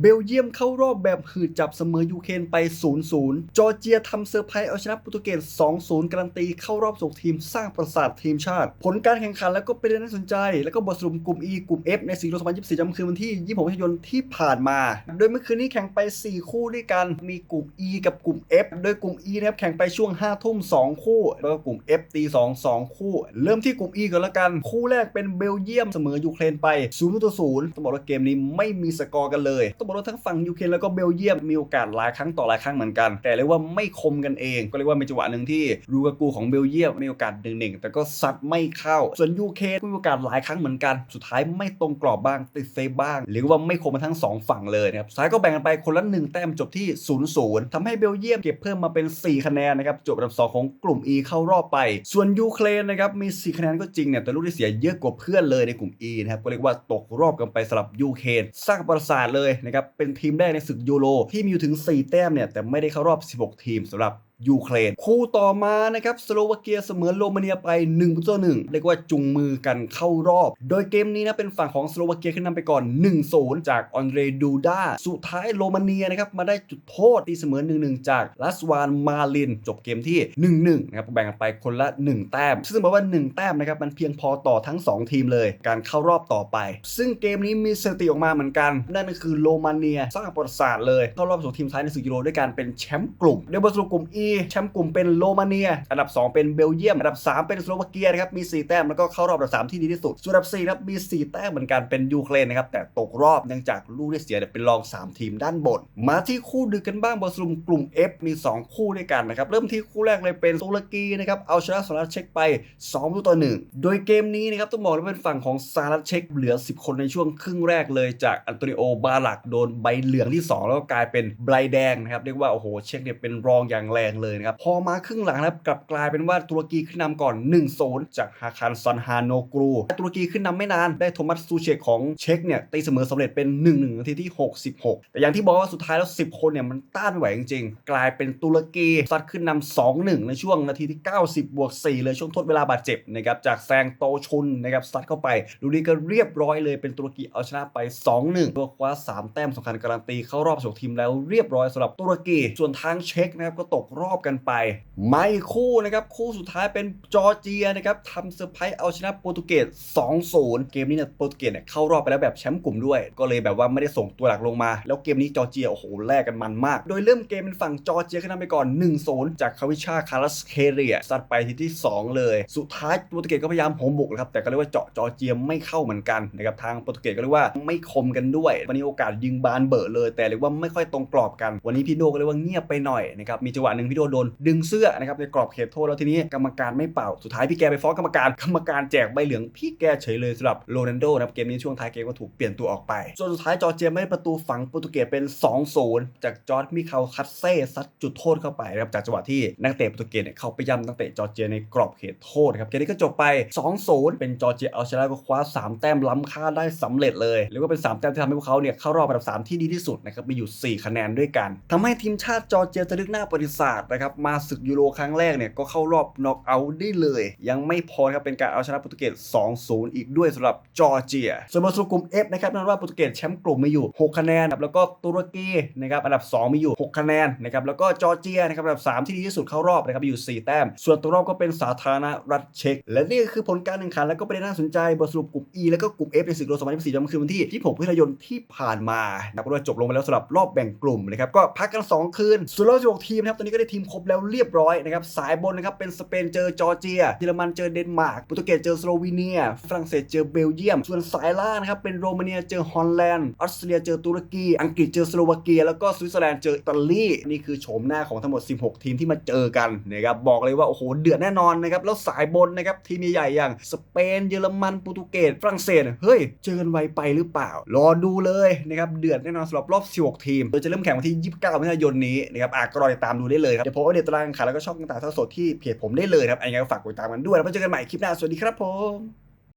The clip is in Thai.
เบลเยียมเข้ารอบแบบหืดจับเสมอยูเครนไป 0-0 จอร์เจียทำเซอร์ไพรส์เอาชนะโปรตุเกส 2-0 การันตีเข้ารอบส่งทีมสร้างประสาททีมชาติ ผลการแข่งขันแล้วก็เป็นเรื่องน่าสนใจ แล้วก็บทสรุปกลุ่ม E กลุ่ม F ในสีโล2024จำคืนวันที่ 26มิถุนายนที่ผ่านมา โดยเมื่อคืนนี้แข่งไป 4 คู่ด้วยกัน มีกลุ่ม E กับกลุ่ม F โดยกลุ่ม E นะครับแข่งไปช่วง 5 ทุ่ม 2 คู่ แล้วก็กลุ่ม F ตี2 2 คู่ เริ่มที่กลุ่ม E ก่อนละกัน คู่แรกเป็นเบลเยียมเสมอยูเครนไป0-0ต้องบอกว่าเกมนี้ไม่มีสกอร์กันเลยต้องบอกว่าทั้งฝั่งยูเครนแล้วก็เบลเยียมมีโอกาสหลายครั้งต่อหลายครั้งเหมือนกัน แต่เรียกว่าไม่คมกันเอง ก็เรียกว่าเป็นจังหวะหนึ่งที่รูกากูของเบลเยียมมีโอกาสหนึ่งๆแต่ก็ซัดไม่เข้า ส่วนยูเครนก็มีโอกาสหลายครั้งเหมือนกัน สุดท้ายไม่ตรงกรอบบ้างติดเซฟบ้าง หรือว่าไม่คมมาทั้งสองฝั่งเลยนะครับสายก็แบ่งกันไปคนละหนึ่งแต้มจบที่0 0ทำให้เบลเยียมเก็บเพิ่มมาเป็น 4 คะแนนนะครับจบอันดับ2ของกลุ่ม E เข้ารอบไป ส่วนยูเครนนะครับมี 4 คะแนนก็จริงเนี่ยแต่ลูกที่เสียเยอะกว่าเพื่อนเลยในกลุ่ม E นะครับก็เรียกว่าตกรอบกันไปสำหรับยูเครนสร้างประวัติศาสตร์เลยนะครับเป็นทีมแรกในศึกยูโรที่มีอยู่ถึง 4 แต้มเนี่ยแต่ไม่ได้เข้ารอบ 16 ทีมสำหรับ ยูเครน คู่ต่อมานะครับสโลวาเกียเสมอโรมาเนียไป1ประตูหนึ่งเรียกว่าจุงมือกันเข้ารอบ โดยเกมนี้นะเป็นฝั่งของสโลวาเกียขึ้นนำไปก่อน1-0จากออนเดรดูดาสุดท้ายโรมาเนียนะครับมาได้จุดโทษตีเสมอ1-1จากลัสวานมาลิน จบเกมที่1-1นะครับแบ่งกันไปคนละ 1 แต้ม ซึ่งบอกว่า 1 แต้มนะครับมันเพียงพอต่อทั้ง 2 ทีมเลย การเข้ารอบต่อไป ซึ่งเกมนี้มีสถิติออกมาเหมือนกัน นั่นก็คือโรมาเนียสร้างประวัติศาสตร์เลยเข้ารอบสู่ทีมท้ายในศึกยูโรด้วยการเป็นแชมป์กลุ่มโดยบทสรุปกลุ่ม E แชมป์กลุ่มเป็นโรมาเนีย อันดับ 2 เป็นเบลเยียม อันดับ 3 เป็นสโลวาเกียนะครับ มี 4 แต้ม แล้วก็เข้ารอบอันดับ 3 ที่ดีที่สุด ส่วนอันดับ4ครับมี 4 แต้มเหมือนกันเป็นยูเครนนะครับ แต่ตกรอบเนื่องจากลูกที่เสียเนี่ยเป็นรอง 3 ทีมด้านบน มาที่คู่ดึกกันบ้างบทสรุปกลุ่ม F มี 2 คู่ด้วยกันนะครับ เริ่มที่คู่แรกเลยเป็นตุรกีนะครับเอาชนะสหรัฐเช็กไป2ประตูต่อ1โดยเกมนี้นะครับต้องบอกว่าเป็นฝั่งของสหรัฐเช็กเหลือ 10 คนในช่วงครึ่งแรกเลยจากอันโตนิโอบาลักโดนใบเหลืองที่ 2 แล้วก็กลายเป็นใบแดงนะครับเรียกว่าโอ้โหเช็กเนี่ยเป็นรองอย่างแรงเลยนะครับ พอมาครึ่งหลังนะครับกลับกลายเป็นว่าตุรกีขึ้นนำก่อน1-0จากฮาคารซอนฮานโนกรูตุรกีขึ้นนำไม่นานได้โทมัสซูเชกของเช็กเนี่ยตีเสมอสำเร็จเป็น1-1นาทีที่ 66 แต่อย่างที่บอกว่าสุดท้ายแล้ว 10 คนเนี่ยมันต้านไหวจริงๆ กลายเป็นตุรกีซัดขึ้นนำ2-1 ในช่วงนาทีที่ 90 บวก 4 เลยช่วงทดเวลาบาดเจ็บนะครับจากแซงโตชุนนะครับซัดเข้าไปลูนี้ก็เรียบร้อยเลยเป็นตุรกีเอาชนะไป 2-1เพื่อคว้า 3 แต้มสำคัญการันตีเข้ารอบสองทีมแล้วเรียบร้อยสำหรับตุรกีส่วนทางเช็กนะครับก็ตกรอบกันไป ไม่คู่นะครับ คู่สุดท้ายเป็นจอร์เจียนะครับทำเซอร์ไพรส์เอาชนะโปรตุเกส 2-0 เกมนี้เนี่ยโปรตุเกสเนี่ยเข้ารอบไปแล้วแบบแชมป์กลุ่มด้วย ก็เลยแบบว่าไม่ได้ส่งตัวหลักลงมา แล้วเกมนี้จอร์เจียโอ้โหแลกกันมันมาก โดยเริ่มเกมเป็นฝั่งจอร์เจียขึ้นนำไปก่อน 1-0 จากคาวิชาคารัสเคเรียซัดไปทีที่ 2 เลย สุดท้ายโปรตุเกสก็พยายามโหมบุกนะครับแต่ก็เรียกว่าเจาะจอร์เจียไม่เข้าเหมือนกันนะครับทางโปรตุเกสก็เรียกว่าไม่คมกันด้วยวันนี้โอกาสยิงบานเบอร์เลย แต่เรียกว่าไม่ค่อยตรงกรอบกัน วันนี้พี่โดก็เรียกว่าเงียบไปหน่อยนะครับมีจังหวะหนึ่งพี่โดโดนดึงเสื้อนะครับในกรอบเขตโทษแล้วทีนี้กรรมการไม่เป่าสุดท้ายพี่แกไปฟ้องกรรมการกรรมการแจกใบเหลืองพี่แกเฉยเลยสำหรับโรนัลโดนะครับเกมนี้ช่วงท้ายเกมก็ถูกเปลี่ยนตัวออกไปส่วนสุดท้ายจอร์เจียไม่ได้ประตูฝังโปรตุเกสเป็น 2-0 จากจอร์ดมิคาลคัตเซ่ซัดจุดโทษเข้าไปนะครับจากจังหวะที่นักเตะโปรตุเกสเนี่ยเข้าไปย่ำนักเตะจอร์เจียในกรอบเขตโทษครับเกมนี้ก็จบไป 2-0 เป็นจอร์เจียเอาชนะก็คว้า 3 แต้มล้ำค่าได้สำเร็จเลยเรียกว่าเป็น 3 แต้มที่ทำให้พวกเขาเนี่ยเข้ารอบอันดับ 3 ที่ดีที่สุดนะครับมีอยู่ 4 คะแนนด้วยกันทำให้ทีมชาติจอร์เจียจะลึกหน้าประวัติศาสตร์นะครับมาศึกยูโรครั้งแรกเนี่ยก็เข้ารอบน็อกเอาท์ได้เลย ยังไม่พอครับเป็นการเอาชนะโปรตุเกส 2-0 อีกด้วยสำหรับจอร์เจีย ส่วนบทสรุปกลุ่ม F นะครับนั่นว่าโปรตุเกสแชมป์กลุ่มมีอยู่ 6 คะแนนครับแล้วก็ตุรกีนะครับอันดับ 2 มีอยู่ 6 คะแนนนะครับแล้วก็จอร์เจียนะครับอันดับ 3 ที่ดีที่สุดเข้ารอบนะครับอยู่ 4 แต้ม ส่วนตัวรอบก็เป็นสาธารณรัฐเช็กและนี่ก็คือผลการแข่งขันแล้วก็ประเด็นน่าสนใจบทสรุปกลุ่ม E แล้วก็กลุ่ม F ในศึกโล2024จำคือวันที่ที่6พฤศจิกายนที่ผ่านมานะครับก็จบลงไปแล้วสำหรับรอบแบ่งกลุ่มนะครับก็พักกัน 2 คืนส่วนรอบ16ทีมนะครับตอนนี้ก็ได้ทีมครบแล้วเรียบร้อยนะครับสายบนนะครับเป็นสเปนเจอจอร์เจียเยอรมันเจอเดนมาร์กโปรตุเกสเจอสโลวีเนียฝรั่งเศสเจอเบลเยียม ส่วนสายล่างนะครับเป็นโรมาเนียเจอฮอลแลนด์ออสเตรเลียเจอตุรกี อังกฤษเจอสโลวาเกีย แล้วก็สวิตเซอร์แลนด์เจออิตาลีนี่คือโฉมหน้าของทั้งหมด 16 ทีมที่มาเจอกันนะครับบอกเลยว่าโอ้โหเดือดแน่นอนนะครับแล้วสายบนนะครับทีมใหญ่อย่างสเปนเยอรมันโปรตุเกสฝรั่งเศสเฮ้ยเจอกันไวไปหรือเปล่า รอดูเลยนะครับเดือดแน่นอนสำหรับรอบ 16 ทีมโดยจะเริ่มแข่งวันที่ 29มิถุนายนนี้นะครับอะก็รอติดตามดูได้เลยครับ เดี๋ยวผมเอาเดตตารางข่งขันแล้วก็ช่องต่างๆทั้งสดที่เพจผมได้เลยครับยังไงก็ฝากกดติดตามกันด้วยแล้วเจอกันใหม่คลิปหน้าสวัสดีครับผม